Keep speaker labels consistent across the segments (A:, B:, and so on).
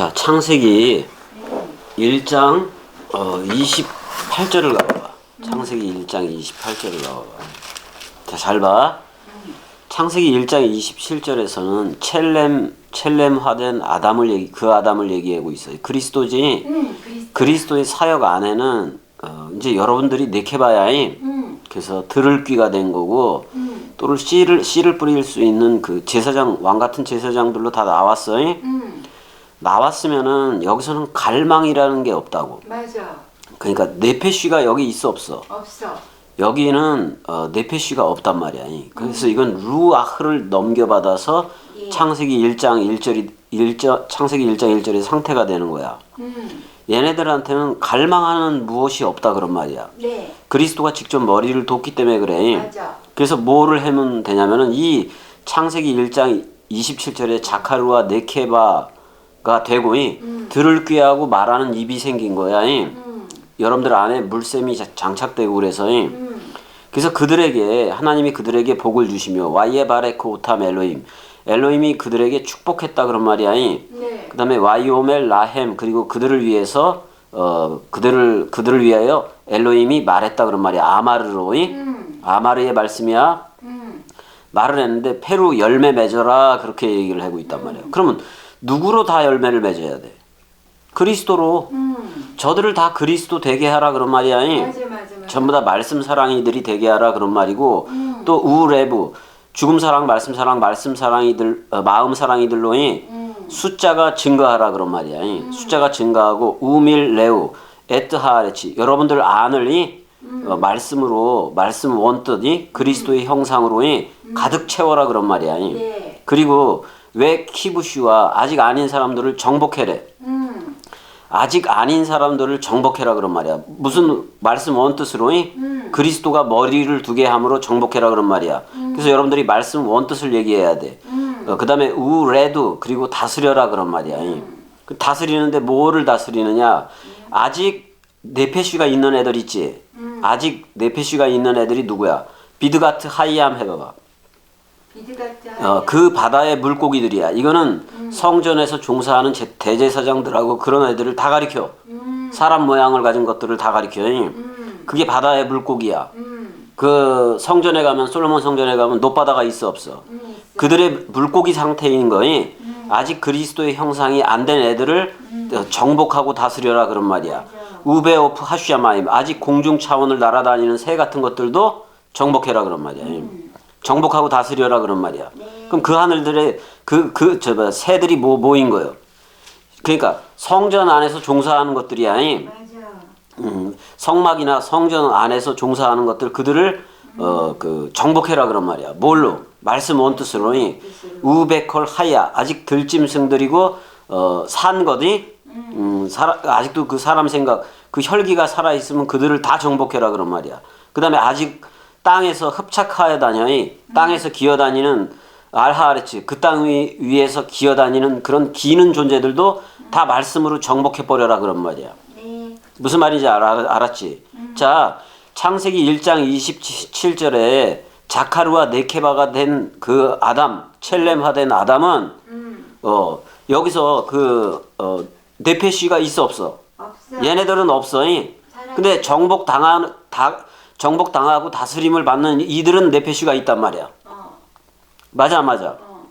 A: 자, 창세기 1장 어, 28절을 가봐. 창세기 1장 28절을 가봐. 자, 잘 봐. 창세기 1장 27절에서는 첼렘 첼렘화된 아담을 얘기 그 아담을 얘기하고 있어요. 그리스도지
B: 그리스도.
A: 그리스도의 사역 안에는 어, 이제 여러분들이 네케바야임
B: 응,
A: 그래서 들을 귀가 된 거고
B: 응,
A: 또를 씨를 씨를 뿌릴 수 있는 그 제사장 왕 같은 제사장들로 다 나왔어요.
B: 응,
A: 나왔으면은 여기서는 갈망이라는 게 없다고.
B: 맞아.
A: 그러니까 네페쉬가 여기 있어 없어.
B: 없어.
A: 여기는 어, 네페쉬가 없단 말이야. 그래서 이건 루아흐를 넘겨받아서
B: 예.
A: 창세기 1장 1절이 1절 창세기 1장 1절의 상태가 되는 거야.
B: 응,
A: 얘네들한테는 갈망하는 무엇이 없다 그런 말이야.
B: 네,
A: 그리스도가 직접 머리를 돕기 때문에 그래.
B: 맞아.
A: 그래서 뭐를 하면 되냐면은 이 창세기 1장 27절에 자카르와 네케바 가 되고 이 들을 귀하고 말하는 입이 생긴 거야. 이.
B: 응,
A: 여러분들 안에 물샘이 자- 장착되고 그래서 이.
B: 응,
A: 그래서 그들에게 하나님이 그들에게 복을 주시며 와이에 바레크 오탐 엘로임 엘로임이 그들에게 축복했다 그런 말이야. 이.
B: 네,
A: 그다음에 와이오멜 라햄 그리고 그들을 위해서 어 그들을 그들을 위하여 엘로임이 말했다 그런 말이야. 아마르로 이.
B: 응,
A: 아마르의 말씀이야.
B: 응,
A: 말을 했는데 페루 열매 맺어라 그렇게 얘기를 하고 있단 말이에요. 그러면 누구로 다 열매를 맺어야 돼? 그리스도로
B: 응.
A: 저들을 다 그리스도 되게 하라 그런 말이야. 잉?
B: 맞아, 맞아, 맞아.
A: 전부 다 말씀 사랑이들이 되게 하라 그런 말이고
B: 음.
A: 또 우레부 죽음 사랑 말씀 사랑 말씀 사랑이들 어, 마음 사랑이들로이
B: 응,
A: 숫자가 증가하라 그런 말이야. 잉? 숫자가 증가하고 우밀 레우 에트하레치 여러분들 안을이 어, 말씀으로 말씀 원뜻이 그리스도의 형상으로이 가득 채워라 그런 말이야. 잉?
B: 네,
A: 그리고 왜 키부슈와 아직 아닌 사람들을 정복해래.
B: 응,
A: 아직 아닌 사람들을 정복해라 그런 말이야. 무슨 말씀 원뜻으로이
B: 음.
A: 그리스도가 머리를 두게 함으로 정복해라 그런 말이야. 그래서 여러분들이 말씀 원뜻을 얘기해야 돼.
B: 음.
A: 어, 그다음에 우레도 그리고 다스려라 그런 말이야. 그 다스리는데 뭐를 다스리느냐? 아직 네페쉬가 있는 애들 있지. 아직 네페쉬가 있는 애들이 누구야? 비드가트 하이암 해봐봐. 어, 그 바다의 물고기들이야. 이거는 성전에서 종사하는 제- 대제사장들하고 그런 애들을 다 가리켜.
B: 음,
A: 사람 모양을 가진 것들을 다 가리켜.
B: 음,
A: 그게 바다의 물고기야.
B: 음,
A: 그 성전에 가면 솔로몬 성전에 가면 노바다가 있어 없어.
B: 음.
A: 그들의 물고기 상태인 거니 아직 그리스도의 형상이 안 된 애들을 어, 정복하고 다스려라 그런 말이야. 우베오프 하슈야마임 아직 공중 차원을 날아다니는 새 같은 것들도 정복해라 그런 말이야. 정복하고 다스려라 그런 말이야. 그럼 그 하늘들의 그 그저 뭐, 새들이 뭐 뭐인 거요? 그러니까 성전 안에서 종사하는 것들이야.
B: 맞아.
A: 음, 성막이나 성전 안에서 종사하는 것들 그들을 어그 정복해라 그런 말이야. 뭘로? 말씀 원뜻으로니 우베컬 하야 아직 들짐승들이고 어 산 것이 음 사라, 아직도 그 사람 생각 그 혈기가 살아 있으면 그들을 다 정복해라 그런 말이야. 그다음에 아직 땅에서 흡착하여 다녀이 땅에서 기어다니는 알하아레치 그땅 위에서 기어다니는 그런 기는 존재들도 다 말씀으로 정복해 버려라 그런 말이야.
B: 네,
A: 무슨 말인지 알아, 알았지? 자, 창세기 1장 27절에 자카르와 네케바가 된 그 아담, 첼렘화 된 아담은
B: 음,
A: 어, 여기서 그 어, 네페시가 있어 없어?
B: 없어.
A: 얘네들은 없어. 이. 근데 정복 당한 다 정복 당하고 다스림을 받는 이들은 네페시가 있단 말이야.
B: 어,
A: 맞아, 안 맞아.
B: 어,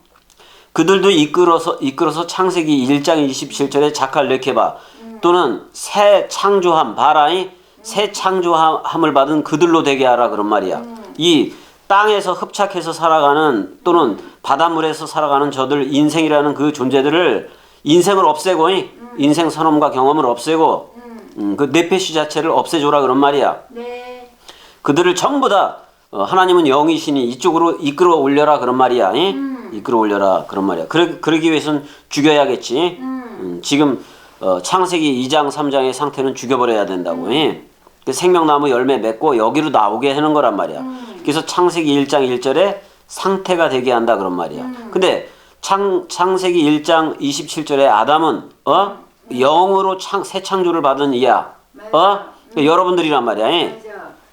A: 그들도 이끌어서 이끌어서 창세기 1장 27절에 자칼 레케바 또는 새 창조함 바라이 새 창조함을 받은 그들로 되게 하라 그런 말이야. 이 땅에서 흡착해서 살아가는 또는 바닷물에서 살아가는 저들 인생이라는 그 존재들을 인생을 없애고 이 인생 선험과 경험을 없애고 음, 그 네페시 자체를 없애줘라 그런 말이야.
B: 네,
A: 그들을 전부 다 어, 하나님은 영이시니 이쪽으로 이끌어 올려라 그런 말이야. 이? 이끌어 올려라 그런 말이야. 그러, 그러기 위해서는 죽여야겠지. 음, 지금 어, 창세기 2장 3장의 상태는 죽여버려야 된다고. 이? 그 생명나무 열매 맺고 여기로 나오게 하는 거란 말이야. 그래서 창세기 1장 1절에 상태가 되게 한다 그런 말이야. 근데 창, 창세기 1장 27절에 아담은 어? 영으로 창, 새 창조를 받은 이야. 어? 여러분들이란 말이야.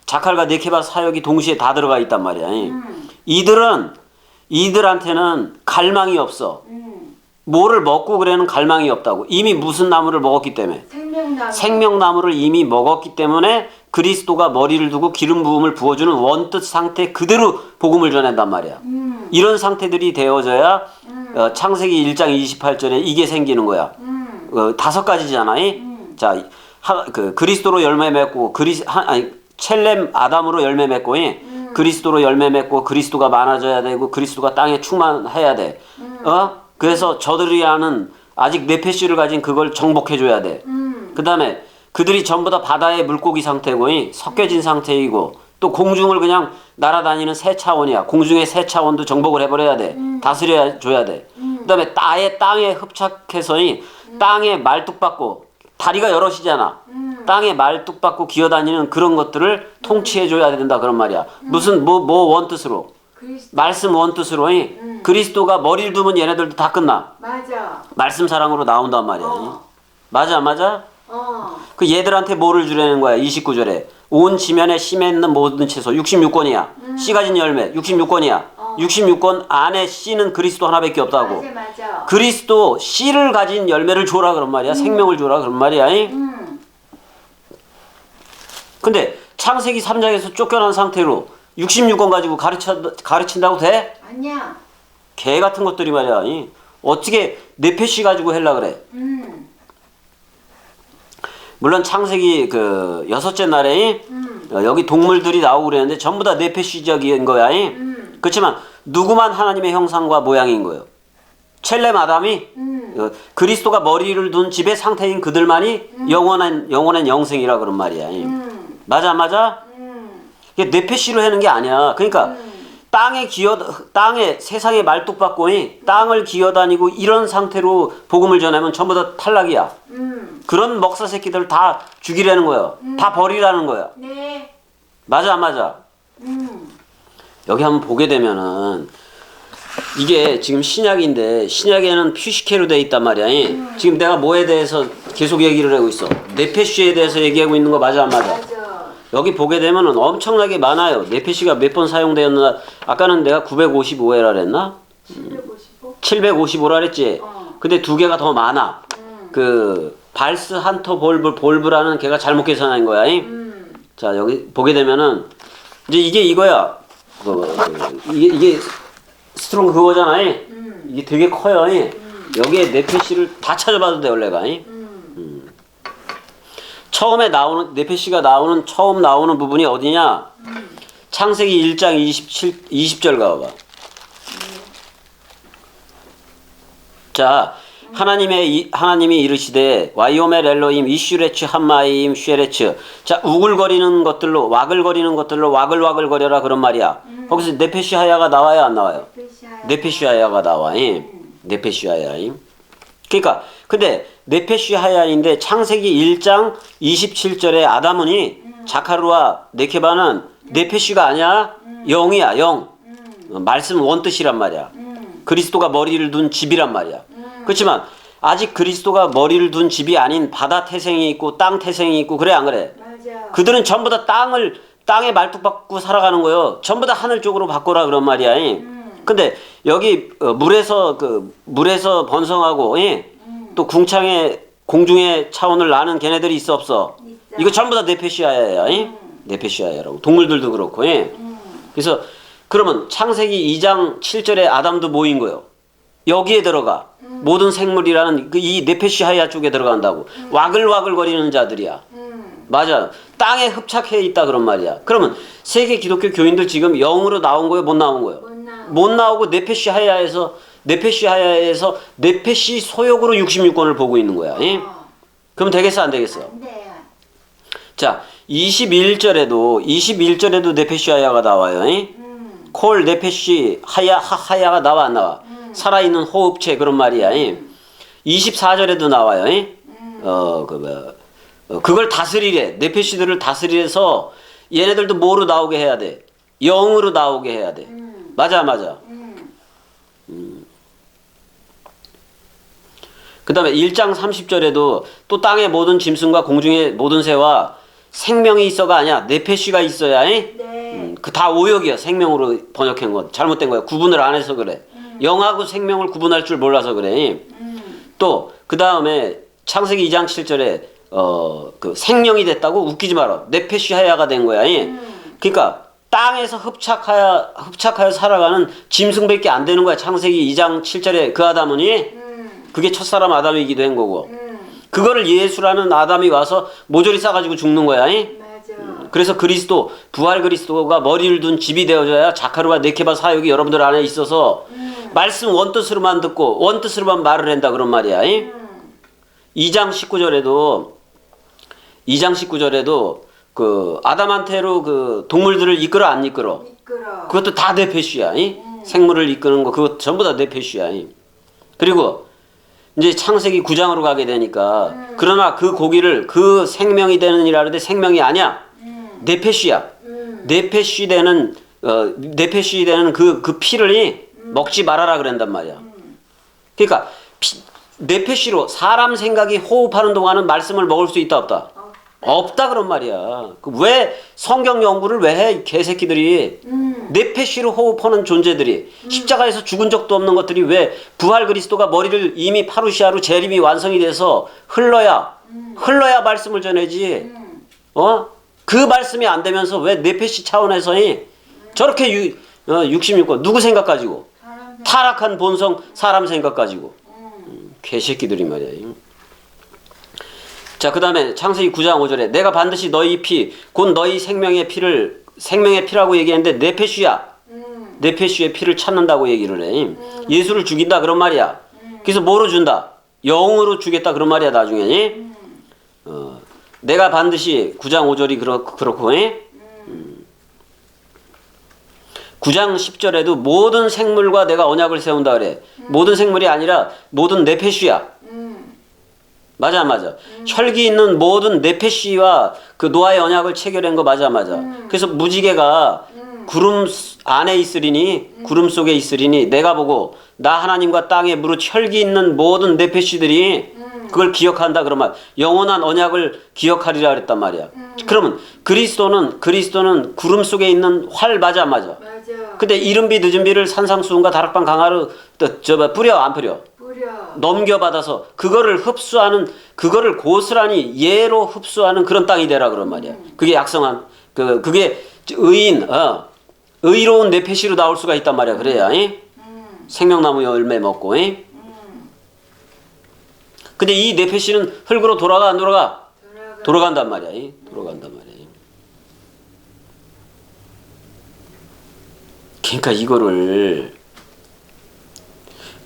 A: 자칼과 네케바 사역이 동시에 다 들어가 있단 말이야.
B: 음,
A: 이들은 이들한테는 갈망이 없어.
B: 음,
A: 뭐를 먹고 그래는 갈망이 없다고. 이미 무슨 나무를 먹었기 때문에.
B: 생명나무.
A: 생명나무를 이미 먹었기 때문에 그리스도가 머리를 두고 기름 부음을 부어주는 원뜻 상태 그대로 복음을 전한단 말이야.
B: 음.
A: 이런 상태들이 되어져야 어, 창세기 1장 28절에 이게 생기는 거야.
B: 음.
A: 어, 다섯 가지잖아요. 자, 하, 그 그리스도로 열매 맺고 그리 하, 아니 첼렘 아담으로 열매 맺고 예? 그리스도로 열매 맺고 그리스도가 많아져야 되고 그리스도가 땅에 충만해야 돼. 어? 그래서 저들이 하는 아직 네페시를 가진 그걸 정복해 줘야 돼.
B: 음.
A: 그다음에 그들이 전부 다 바다의 물고기 상태고 이 섞여진 상태이고 또 공중을 그냥 날아다니는 새 차원이야. 공중의 새 차원도 정복을 해버려야 돼. 다스려 줘야 돼. 그다음에 땅에 땅에 흡착해서 이 땅에 말뚝받고 다리가 여럿이잖아. 땅에 말뚝받고 기어다니는 그런 것들을 통치해 줘야 된다 그런 말이야. 무슨 뭐 뭐 원뜻으로. 말씀 원뜻으로 이 그리스도가 머리를 두면 얘네들도 다 끝나.
B: 맞아.
A: 말씀 사랑으로 나온단 말이야.
B: 어.
A: 맞아 맞아.
B: 어.
A: 그 얘들한테 뭐를 주려는 거야? 29절에. 온 지면에 심에 있는 모든 채소 66권이야. 씨 가진 열매 66권이야.
B: 어.
A: 66권 안에 씨는 그리스도 하나밖에 없다고.
B: 맞아 맞아.
A: 그리스도 씨를 가진 열매를 줘라 그런 말이야. 생명을 줘라 그런 말이야. 잉?
B: 음.
A: 근데 창세기 3장에서 쫓겨난 상태로 66권 가지고 가르쳐 가르친다고 돼?
B: 아니야.
A: 개 같은 것들이 말이야. 잉? 어떻게 네페시 가지고 헬라 그래?
B: 음.
A: 물론 창세기 그 여섯째 날에
B: 음.
A: 어, 여기 동물들이 나오고 그랬는데 전부 다 네페시적인 거야.
B: 음.
A: 그렇지만 누구만 하나님의 형상과 모양인 거예요. 첼렘 아담이
B: 음.
A: 어, 그리스도가 머리를 둔 집의 상태인 그들만이 영원한 영원한 영생이라 그런 말이야.
B: 음.
A: 맞아 맞아.
B: 음.
A: 이게 네페시로 하는 게 아니야. 그러니까
B: 음.
A: 땅에 기어 땅에 세상에 말뚝박고니 땅을 기어다니고 이런 상태로 복음을 전하면 전부 다 탈락이야.
B: 음.
A: 그런 먹사 새끼들 다 죽이라는 거야. 다 버리라는 거야.
B: 네.
A: 맞아 안 맞아.
B: 음.
A: 여기 한번 보게 되면은 이게 지금 신약인데 신약에는 퓨시케로 돼 있단 말이야. 지금 내가 뭐에 대해서 계속 얘기를 하고 있어. 네페시에 대해서 얘기하고 있는 거 맞아 안 맞아? 여기 보게 되면은 엄청나게 많아요. 네페시가 몇 번 사용되었나? 아까는 내가 955회라 그랬나?
B: 755.
A: 755라 그랬지.
B: 어.
A: 근데 두 개가 더 많아.
B: 음.
A: 그 발스 한터 볼브 볼브라는 걔가 잘못 계산한 거야.
B: 음.
A: 자 여기 보게 되면은 이제 이게 이거야. 그, 이게 이게 스트롱 그거잖아.
B: 음.
A: 이게 되게 커요. 여기에 네페시를 다 찾아봐도 돼 원래가.
B: 음.
A: 처음에 나오는 네페시가 나오는 처음 나오는 부분이 어디냐? 창세기 1장 27 20절 가봐. 자, 하나님의 이- 하나님이 이르시되 와이오멜 엘로임 이슈레츠 한마임 쉐레츠. 자, 우글거리는 것들로 와글거리는 것들로 와글와글거려라 그런 말이야. 거기서 네페시하야가 나와요, 안 나와요? 네페시하야가 나와. 이. 네페시하야. 이. 그러니까 근데 네페시 하야인데 창세기 1장 27절에 아담은이 자카루와 네케바는 네페시가 아니야. 영이야, 영. 어, 말씀 원뜻이란 말이야.
B: 음.
A: 그리스도가 머리를 둔 집이란 말이야. 그렇지만 아직 그리스도가 머리를 둔 집이 아닌 바다 태생이 있고 땅 태생이 있고 그래 안 그래? 그들은 전부 다 땅을 땅에 말뚝 박고 살아가는 거요. 전부 다 하늘 쪽으로 바꿔라 그런 말이야. 근데 여기 어, 물에서 그 물에서 번성하고 예? 또 궁창에 공중의 차원을 나는 걔네들이 있어 없어?
B: 있어.
A: 이거 전부 다 네페시아야. 예? 네페시아야라고. 동물들도 그렇고. 예? 그래서 그러면 창세기 2장 7절에 아담도 모인 거요. 여기에 들어가. 모든 생물이라는 그 이 네페시아야 쪽에 들어간다고. 와글와글거리는 자들이야.
B: 음.
A: 맞아. 땅에 흡착해 있다 그런 말이야. 그러면 세계 기독교 교인들 지금 영으로 나온 거예요, 못 나온 거예요?
B: 못.
A: 못 나오고 네페시하야에서 네페시하야에서 네페시 소욕으로 66권을 보고 있는 거야. 예?
B: 어.
A: 그럼 되겠어 안 되겠어?
B: 안 돼.
A: 자, 21절에도 21절에도 네페시하야가 나와요. 예?
B: 음.
A: 콜 네페시 하야 하하야가 나와 안 나와? 살아있는 호흡체 그런 말이야. 예? 24절에도 나와요. 예? 어, 그 뭐, 어, 그걸 다스리래. 네페시들을 다스리래서 얘네들도 뭐로 나오게 해야 돼? 영으로 나오게 해야 돼. 맞아, 맞아.
B: 음.
A: 그 다음에 1장 30절에도 또 땅의 모든 짐승과 공중의 모든 새와 생명이 있어가 아니야. 네페시가 있어야. 예?
B: 네.
A: 그다 오역이야. 생명으로 번역한 거. 잘못된 거야. 구분을 안 해서 그래. 영하고 생명을 구분할 줄 몰라서 그래.
B: 음.
A: 또그 다음에 창세기 2장 7절에 어 그 생명이 됐다고 웃기지 마라. 네페시하야가 된 거야. 예.
B: 음.
A: 그러니까 땅에서 흡착하여 흡착하여 살아가는 짐승밖에 안 되는 거야. 창세기 2장 7절에 그 아담은 예.
B: 음.
A: 그게 첫사람 아담이기도 한 거고.
B: 음.
A: 그거를 예수라는 아담이 와서 모조리 싸가지고 죽는 거야. 예.
B: 맞아.
A: 그래서 그리스도 부활 그리스도가 머리를 둔 집이 되어져야 자카르와 네케바 사역이 여러분들 안에 있어서
B: 음.
A: 말씀 원뜻으로만 듣고 원뜻으로만 말을 한다 그런 말이야. 이?
B: 음.
A: 2장 19절에도 2장 19절에도 그 아담한테로 그 동물들을 이끌어 안 이끌어.
B: 미끄러.
A: 그것도 다 네페시야. 이? 생물을 이끄는 거 그거 전부 다 네페시야. 이? 그리고 이제 창세기 9장으로 가게 되니까 그러나 그 고기를 그 생명이 되는 이라 하는데 생명이 아니야.
B: 음.
A: 네페시야.
B: 음.
A: 되는 어 네페시 되는 그그 피를 이 먹지 말아라 그런단 말이야. 그러니까 피, 네페시로 사람 생각이 호흡하는 동안은 말씀을 먹을 수 있다 없다.
B: 어.
A: 없다 그런 말이야. 그왜 성경 연구를 왜 해? 이 개새끼들이
B: 음.
A: 네페시로 호흡하는 존재들이 십자가에서 죽은 적도 없는 것들이 왜 부활 그리스도가 머리를 이미 파루시아로 재림이 완성이 돼서 흘러야 흘러야 말씀을 전해지.
B: 음.
A: 어? 그 말씀이 안 되면서 왜 네페시 차원에서이 저렇게 유, 어, 66권 누구 생각 가지고 타락한 본성 사람 생각 가지고
B: 음.
A: 개새끼들이 말이야. 자, 그 다음에 창세기 9장 5절에 내가 반드시 너희 피, 곧 너희 생명의 피를 생명의 피라고 얘기했는데 네페시야.
B: 음.
A: 네페시의 피를 찾는다고 얘기를 해. 예수를 죽인다 그런 말이야. 그래서 뭐로 준다? 영으로 주겠다 그런 말이야 나중에. 어, 내가 반드시 9장 5절이 그렇, 그렇고 예? 음. 9장 10절에도 모든 생물과 내가 언약을 세운다 그래. 모든 생물이 아니라 모든 네페시야.
B: 음.
A: 맞아 맞아. 혈기 있는 모든 네페시와 그 노아의 언약을 체결한 거 맞아 맞아. 그래서 무지개가 구름 스- 안에 있으리니 구름 속에 있으리니 내가 보고 나 하나님과 땅에 무릇 혈기 있는 모든 네페시들이 그걸 기억한다 그러면 영원한 언약을 기억하리라 그랬단 말이야. 그러면 그리스도는 그리스도는 구름 속에 있는 활 맞아 맞아.
B: 맞아.
A: 근데 이른비 늦은비를 산상수훈과 다락방 강화로 또 저거 뿌려 안 뿌려? 넘겨받아서 그거를 흡수하는 그거를 고스란히 예로 흡수하는 그런 땅이 되라 그런 말이야. 그게 약성한 그 그게 의인 어 의로운 내패시로 나올 수가 있단 말이야. 그래야 이?
B: 음.
A: 생명나무 열매 먹고 이?
B: 음.
A: 근데 이 내패시는 흙으로 돌아가 안 돌아가? 돌아간단 말이야. 이? 돌아간단 말이야. 이. 그러니까 이거를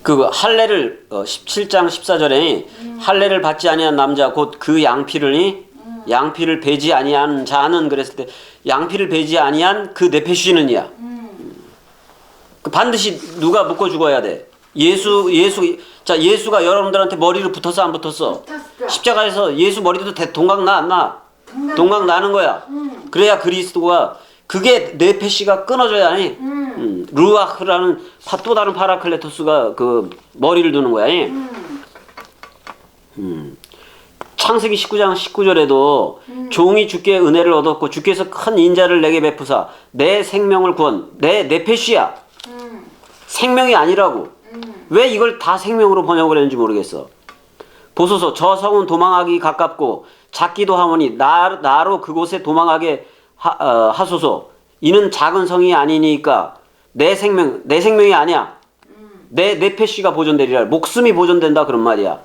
A: 그 할례를 어, 17장 14절에 할례를 받지 아니한 남자 곧 그 양피를 이? 양피를 베지 아니한 자는 그랬을 때 양피를 베지 아니한 그 네페시는 이야.
B: 음.
A: 그 반드시 누가 묶어 죽어야 돼. 예수 예수 자 예수가 여러분들한테 머리를 붙었어 안 붙었어?
B: 붙었어.
A: 십자가에서 예수 머리도 대- 동각 나안 나?
B: 동각.
A: 동각 나는 거야.
B: 음.
A: 그래야 그리스도가 그게 네페시가 끊어져야 해.
B: 음.
A: 음, 루아흐라는 파- 또 다른 파라클레토스가 그 머리를 두는 거야. 예.
B: 음.
A: 창세기 19장 19절에도
B: 음.
A: 종이 주께 은혜를 얻었고 주께서 큰 인자를 내게 베푸사 내 생명을 구원 내 네페시야
B: 음.
A: 생명이 아니라고
B: 음.
A: 왜 이걸 다 생명으로 번역을 했는지 모르겠어. 보소서 저 성은 도망하기 가깝고 작기도 하오니 나, 나로 그곳에 도망하게 하, 어, 하소서. 이는 작은 성이 아니니까 내 생명 내 생명이 아니야. 내 내 패시가 보존되리라. 목숨이 보존된다 그런 말이야.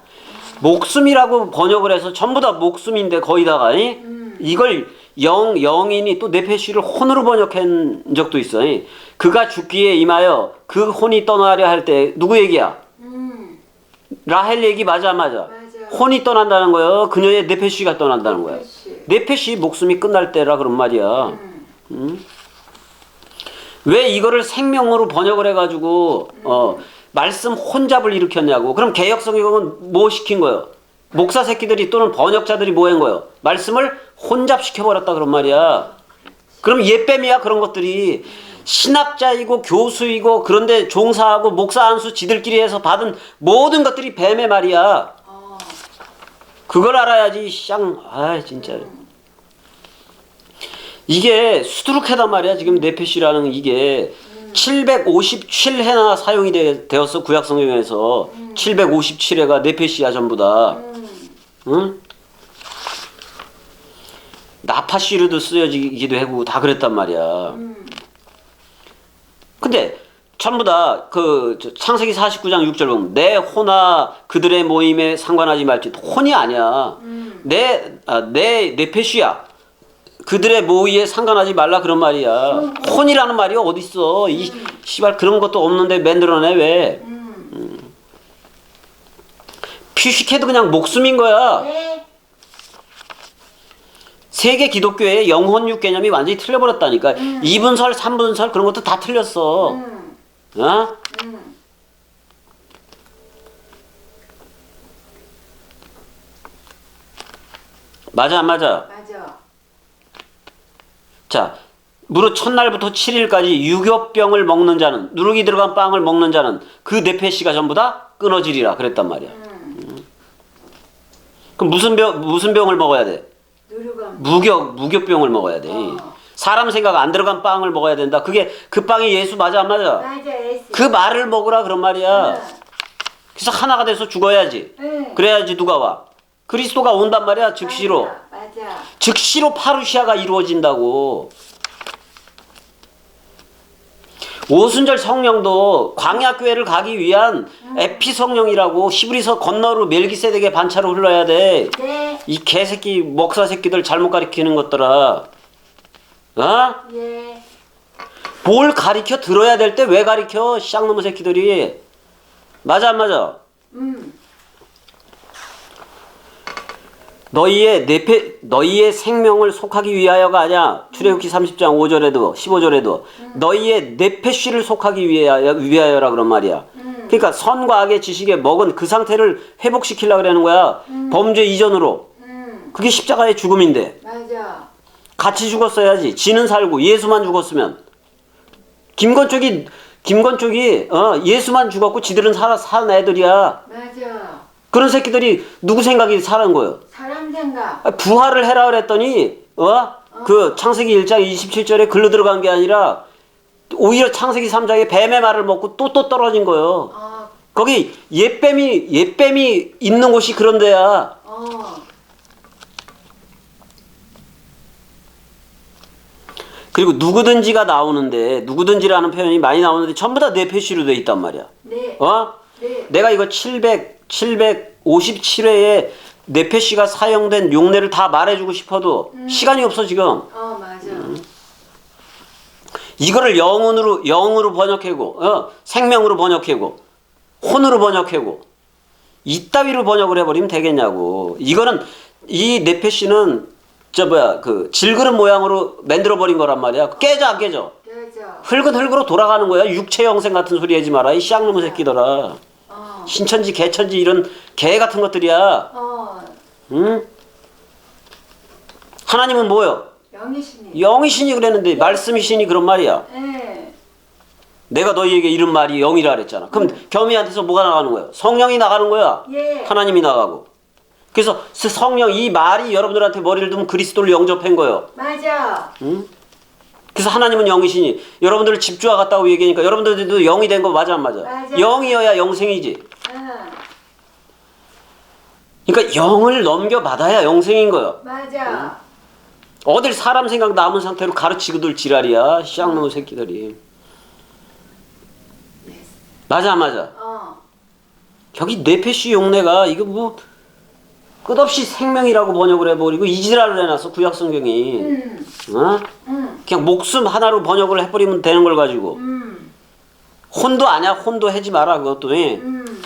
A: 목숨이라고 번역을 해서 전부 다 목숨인데 거의 다가 이? 이걸 영 영인이 또 네페시를 혼으로 번역한 적도 있어. 이. 그가 죽기에 임하여 그 혼이 떠나려 할 때 누구 얘기야?
B: 음.
A: 라헬 얘기 맞아 맞아. 혼이 떠난다는 거예요. 그녀의 네페시가 떠난다는 거야.
B: 네페시.
A: 목숨이 끝날 때라 그런 말이야.
B: 음.
A: 왜 이거를 생명으로 번역을 해가지고 어 말씀 혼잡을 일으켰냐고. 그럼 개혁 성경은 뭐 시킨 거예요? 목사 새끼들이 또는 번역자들이 뭐 한 거예요? 말씀을 혼잡시켜 버렸다 그런 말이야. 그럼 예뱀이야 그런 것들이 신학자이고 교수이고 그런데 종사하고 목사 안수 지들끼리 해서 받은 모든 것들이 뱀의 말이야.
B: 어.
A: 그걸 알아야지 쌍. 아 진짜. 이게 수두룩하단 말이야 지금 네페시라는 이게 757회나 사용이 되, 되었어 구약 성경에서 757회가 네페시야 전부 다.
B: 음.
A: 응? 나파시르도 쓰여지기도 하고 다 그랬단 말이야.
B: 음.
A: 근데 전부 다 그 창세기 49장 6절 보면 내 호나 그들의 모임에 상관하지 말지 혼이 아니야.
B: 음.
A: 내, 아, 내, 네페시야. 그들의 모의에 상관하지 말라 그런 말이야. 혼이라는 말이 어딨어. 이, 씨발 그런 것도 없는데 만들어내 왜.
B: 음.
A: 피식해도 그냥 목숨인 거야.
B: 네.
A: 세계 기독교의 영혼육 개념이 완전히 틀려버렸다니까. 이분설삼분설 그런 것도 다 틀렸어.
B: 음.
A: 어?
B: 음.
A: 맞아, 안 맞아?
B: 맞아.
A: 자, 무릇 첫날부터 7일까지 유교병을 먹는 자는 누룩이 들어간 빵을 먹는 자는 그 네페시가 전부 다 끊어지리라 그랬단 말이야.
B: 음.
A: 그럼 무슨 병 무슨 병을 먹어야 돼?
B: 누르감.
A: 무격 무격병을 먹어야 돼.
B: 어.
A: 사람 생각 안 들어간 빵을 먹어야 된다. 그게 그 빵이 예수 맞아 안 맞아?
B: 맞아.
A: 그 말을 먹으라 그런 말이야.
B: 네.
A: 그래서 하나가 돼서 죽어야지.
B: 네.
A: 그래야지 누가 와? 그리스도가 온단 말이야 즉시로.
B: 맞아. 맞아.
A: 즉시로 파루시아가 이루어진다고. 오순절 성령도 광야교회를 가기 위한 에피 성령이라고 히브리서 건너로 멜기세덱의 반차로 흘러야 돼.
B: 네.
A: 이 개새끼 목사 새끼들 잘못 가리키는 것들아. 어?
B: 예.
A: 뭘 가리켜 들어야 될 때 왜 가리켜? 쌍놈의 새끼들이. 맞아 안 맞아?
B: 음.
A: 너희의 내패 너희의 생명을 속하기 위하여가 아니야. 출애굽기 30장 5절에도 15절에도 너희의 내패쉬를 속하기 위하여 위하여라 그런 말이야.
B: 음.
A: 그러니까 선과 악의 지식에 먹은 그 상태를 회복시키려고 그러는 거야. 범죄 이전으로.
B: 음.
A: 그게 십자가의 죽음인데
B: 맞아.
A: 같이 죽었어야지. 지는 살고 예수만 죽었으면 김건 쪽이 김건 쪽이 어, 예수만 죽었고 지들은 살아 산 애들이야.
B: 맞아.
A: 그런 새끼들이 누구 생각이 사는 거예요?
B: 사람 생각.
A: 아, 부활을 해라 그랬더니 어? 그 창세기 1장 27절에 글로 들어간 게 아니라 오히려 창세기 3장에 뱀의 말을 먹고 또또 떨어진 거예요.
B: 어.
A: 거기 옛뱀이 옛뱀이 있는 곳이 그런 데야.
B: 어.
A: 그리고 누구든지가 나오는데 누구든지라는 표현이 많이 나오는데 전부 다 네페시로 돼 있단 말이야.
B: 네.
A: 어?
B: 네.
A: 내가 이거 700 757회에 네페시가 사용된 용례를 다 말해주고 싶어도 시간이 없어 지금.
B: 어, 맞아.
A: 이거를 영혼으로 영으로 번역하고 어? 생명으로 번역하고 혼으로 번역하고 이따위로 번역을 해버리면 되겠냐고 이거는 이 네페시는 저 뭐야 그 질그릇 모양으로 만들어 버린 거란 말이야 깨져 안 깨져
B: 그죠.
A: 흙은 흙으로 돌아가는 거야 육체 형생 같은 소리 하지 마라 이 쌍놈의 새끼들아
B: 어.
A: 신천지 개천지 이런 개 같은 것들이야
B: 어.
A: 응 하나님은 뭐요
B: 영이신이.
A: 영이신이 그랬는데 말씀이신이 그런 말이야
B: 네.
A: 내가 너희에게 이런 말이 영이라 그랬잖아. 그럼 겸이한테서 뭐가 나가는 거야? 성령이 나가는 거야.
B: 예.
A: 하나님이 나가고. 그래서 그 성령 이 말이 여러분들한테 머리를 두면 그리스도를 영접한 거예요.
B: 맞아.
A: 그래서 하나님은 영이시니 여러분들을 집주와 같다고 얘기하니까 여러분들도 영이 된 거 맞아 안 맞아?
B: 맞아.
A: 영이어야 영생이지.
B: 응.
A: 그러니까 영을 넘겨 받아야 영생인 거예요.
B: 맞아.
A: 어딜 사람 생각 남은 상태로 가르치고들 지랄이야. 쌍놈의 새끼들이. 맞아 안 맞아?
B: 어.
A: 여기 뇌패시 용례가 이거 뭐 끝없이 생명이라고 번역을 해버리고 이지랄을 해놨어 구약 성경이
B: 음.
A: 어?
B: 음.
A: 그냥 목숨 하나로 번역을 해버리면 되는 걸 가지고
B: 음.
A: 혼도 아니야 혼도 하지 마라 그것도 예.
B: 음.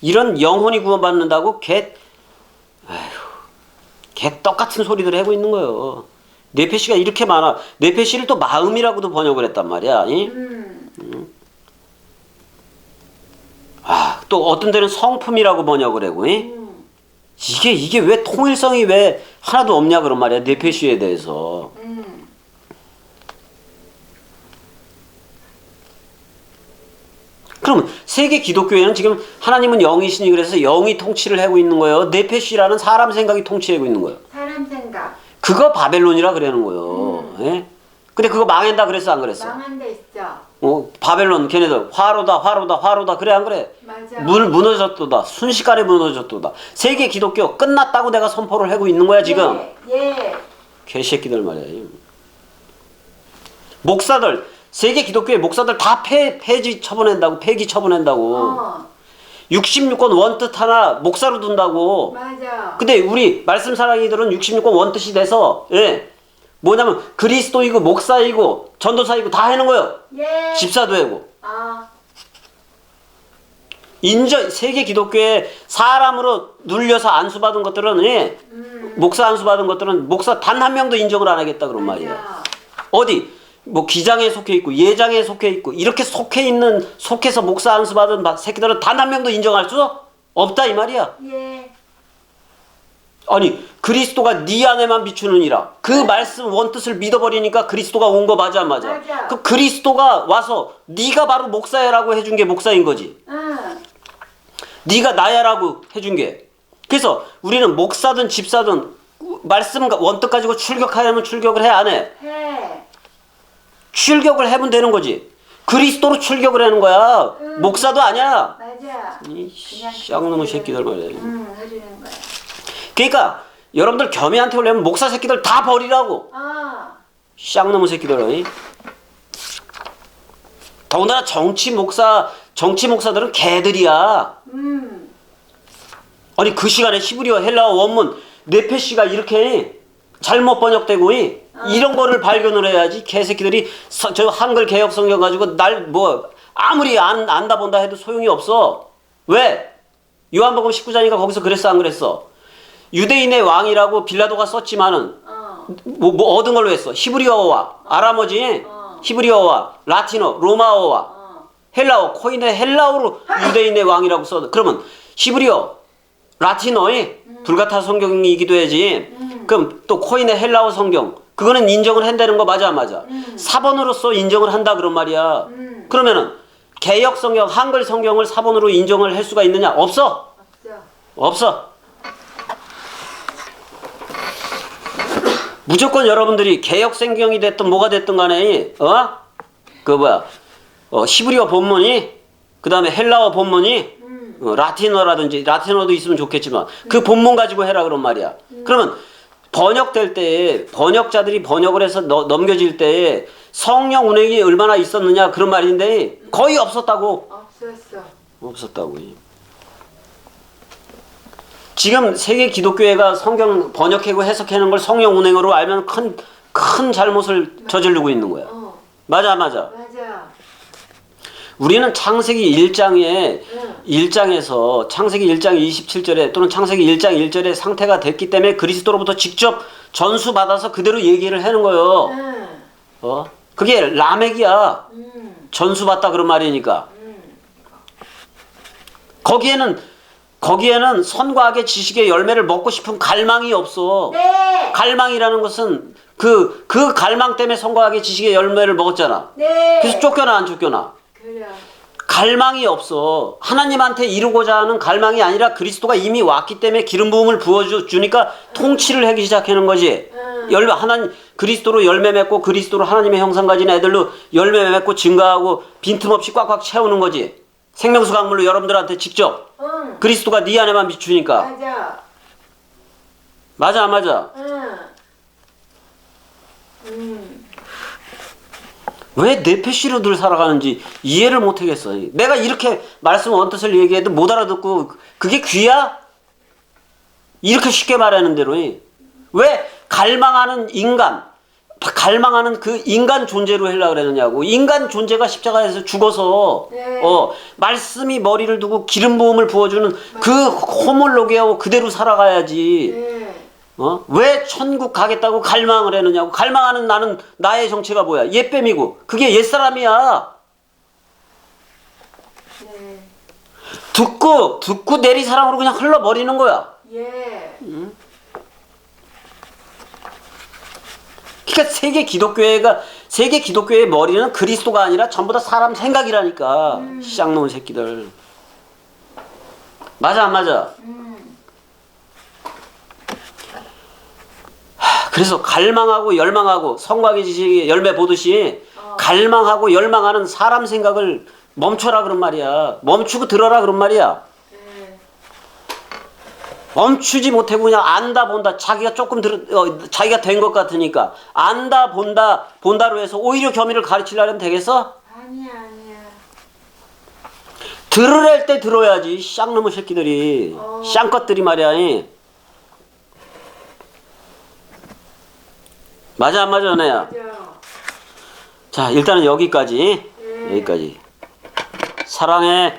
A: 이런 영혼이 구원받는다고 개 아휴 개 똑같은 소리들 하고 있는 거예요 뇌패시가 이렇게 많아 뇌패시를 또 마음이라고도 번역을 했단 말이야 예?
B: 음.
A: 아, 또 어떤 데는 성품이라고 번역을 하고 예?
B: 음.
A: 이게 이게 왜 통일성이 왜 하나도 없냐 그런 말이야 네페시에 대해서
B: 음.
A: 그럼 세계 기독교회는 지금 하나님은 영이시니 그래서 영이 통치를 하고 있는 거예요 네페시라는 사람 생각이 통치하고 있는 거예요
B: 사람 생각.
A: 그거 바벨론이라 그러는 거예요 예? 근데 그거 망한다 그랬어 안 그랬어
B: 망한 데 있어.
A: 어, 바벨론 걔네들 화로다 화로다 화로다 그래 안 그래?
B: 맞아.
A: 문 무너졌도다 순식간에 무너졌도다 세계 기독교 끝났다고 내가 선포를 하고 있는 거야 지금
B: 예. 예.
A: 개새끼들 말이야 목사들 세계 기독교의 목사들 다 폐, 폐지 처분한다고 폐기 처분한다고
B: 어.
A: 66권 원뜻 하나 목사로 둔다고
B: 맞아.
A: 근데 우리 말씀 사랑이들은 66권 원뜻이 돼서 예 뭐냐면 그리스도이고 목사이고 전도사이고 다 하는 거예요
B: 예.
A: 집사도 하고
B: 아.
A: 인정 세계 기독교에 사람으로 눌려서 안수받은 것들은 예,
B: 음.
A: 목사 안수받은 것들은 목사 단 한 명도 인정을 안 하겠다 그런 말이에요. 어디 뭐 기장에 속해 있고 예장에 속해 있고 이렇게 속해 있는 속해서 목사 안수받은 바- 새끼들은 단 한 명도 인정할 수 없다 이 말이야.
B: 예.
A: 아니 그리스도가 네 안에만 비추느니라 그 말씀 원뜻을 믿어버리니까 그리스도가 온 거 맞아 안 맞아?
B: 맞아.
A: 그 그리스도가 와서 네가 바로 목사야라고 해준 게 목사인 거지.
B: 응.
A: 네가 나야라고 해준 게. 그래서 우리는 목사든 집사든 말씀 원뜻 가지고 출격하려면 출격을 해 안 해?
B: 해.
A: 출격을 해면 되는 거지. 그리스도로 출격을 하는 거야.
B: 음.
A: 목사도 아니야.
B: 맞아.
A: 이 쌍놈의 새끼들 말이야.
B: 응. 해주는 거야.
A: 그러니까 여러분들 겸이한테 오려면 목사 새끼들 다 버리라고.
B: 아.
A: 쌍놈의 새끼들. 더군다나 정치 목사 정치 목사들은 개들이야.
B: 음.
A: 아니 그 시간에 히브리어 헬라어 원문 네페시가 이렇게 잘못 번역되고 이 이런 거를 발견을 해야지 개새끼들이 서- 저 한글 개혁 성경 가지고 날 뭐 아무리 안 안다 본다 해도 소용이 없어. 왜? 요한복음 19장이가 거기서 그랬어 안 그랬어? 유대인의 왕이라고 빌라도가 썼지만은
B: 어.
A: 뭐, 뭐 얻은 걸로 했어. 히브리어와 아람어지,
B: 어.
A: 히브리어와 라틴어, 로마어와
B: 어.
A: 헬라어, 코인의 헬라어로 유대인의 왕이라고 써. 그러면 히브리어, 라틴어의 불가타 성경이기도 해지. 그럼 또 코인의 헬라어 성경. 그거는 인정을 한다는 거 맞아 안 맞아? 사본으로서 인정을 한다 그런 말이야.
B: 음.
A: 그러면은 개혁 성경, 한글 성경을 사본으로 인정을 할 수가 있느냐? 없어.
B: 없어.
A: 없어. 무조건 여러분들이 개혁 성경이 됐든 뭐가 됐든 간에 어? 그 뭐야? 어, 히브리어 본문이 그다음에 헬라어 본문이
B: 음.
A: 어, 라틴어라든지 라틴어도 있으면 좋겠지만 그 본문 가지고 해라 그런 말이야. 그러면 번역될 때 번역자들이 번역을 해서 너- 넘겨질 때 성령 운행이 얼마나 있었느냐 그런 말인데 거의 없었다고.
B: 없었어.
A: 없었다고. 지금 세계 기독교회가 성경 번역하고 해석하는 걸 성령 운행으로 알면 큰, 큰 잘못을 저지르고 있는 거야.
B: 어.
A: 맞아, 맞아.
B: 맞아.
A: 우리는 창세기 1장에,
B: 응.
A: 1장에서 창세기 1장 27절에 또는 창세기 1장 1절에 상태가 됐기 때문에 그리스도로부터 직접 전수받아서 그대로 얘기를 하는 거예요.
B: 응.
A: 어? 그게 라멕이야.
B: 음.
A: 전수받다 그런 말이니까.
B: 음.
A: 거기에는 거기에는 선과 악의 지식의 열매를 먹고 싶은 갈망이 없어.
B: 네.
A: 갈망이라는 것은 그, 그 갈망 때문에 선과 악의 지식의 열매를 먹었잖아.
B: 네.
A: 그래서 쫓겨나 안 쫓겨나?
B: 그래.
A: 갈망이 없어. 하나님한테 이루고자 하는 갈망이 아니라 그리스도가 이미 왔기 때문에 기름 부음을 부어주니까 통치를 하기 시작하는 거지.
B: 음.
A: 열매 하나님 그리스도로 열매 맺고 그리스도로 하나님의 형상 가진 애들로 열매 맺고 증가하고 빈틈없이 꽉꽉 채우는 거지. 생명수 강물로 여러분들한테 직접
B: 응.
A: 그리스도가 네 안에만 비추니까
B: 맞아.
A: 맞아 안 맞아
B: 응. 음.
A: 왜 내 패시로 늘 살아가는지 이해를 못 하겠어 내가 이렇게 말씀 원뜻을 얘기해도 못 알아듣고 그게 귀야? 이렇게 쉽게 말하는 대로 왜 갈망하는 인간 갈망하는 그 인간 존재로 하려고 그러느냐고 인간 존재가 십자가에서 죽어서
B: 네.
A: 어 말씀이 머리를 두고 기름 부음을 부어주는 그 호몰로게하고 그대로 살아가야지
B: 네.
A: 어? 왜 천국 가겠다고 갈망을 했느냐고 갈망하는 나는 나의 정체가 뭐야 옛뱀이고 그게 옛사람이야
B: 네.
A: 듣고 듣고 내리 사랑으로 그냥 흘러버리는 거야
B: 예.
A: 그러니까 세계 기독교회가 세계 기독교회의 머리는 그리스도가 아니라 전부 다 사람 생각이라니까 쌍놈 새끼들 맞아 안 맞아
B: 음.
A: 그래서 갈망하고 열망하고 성곽의 지식의 열매 보듯이
B: 어.
A: 갈망하고 열망하는 사람 생각을 멈춰라 그런 말이야. 멈추고 들어라 그런 말이야.
B: 네.
A: 멈추지 못하고 그냥 안다 본다 자기가 조금 들 어, 자기가 된 것 같으니까 안다 본다 본다로 해서 오히려 겸이를 가르치려면 되겠어?
B: 아니야 아니야.
A: 들으랄 때 들어야지 쌍놈의 새끼들이
B: 어.
A: 쌍것들이 말이야 이. 맞아 안 맞아
B: 맞아.
A: 자 일단은 여기까지
B: 네.
A: 여기까지 사랑해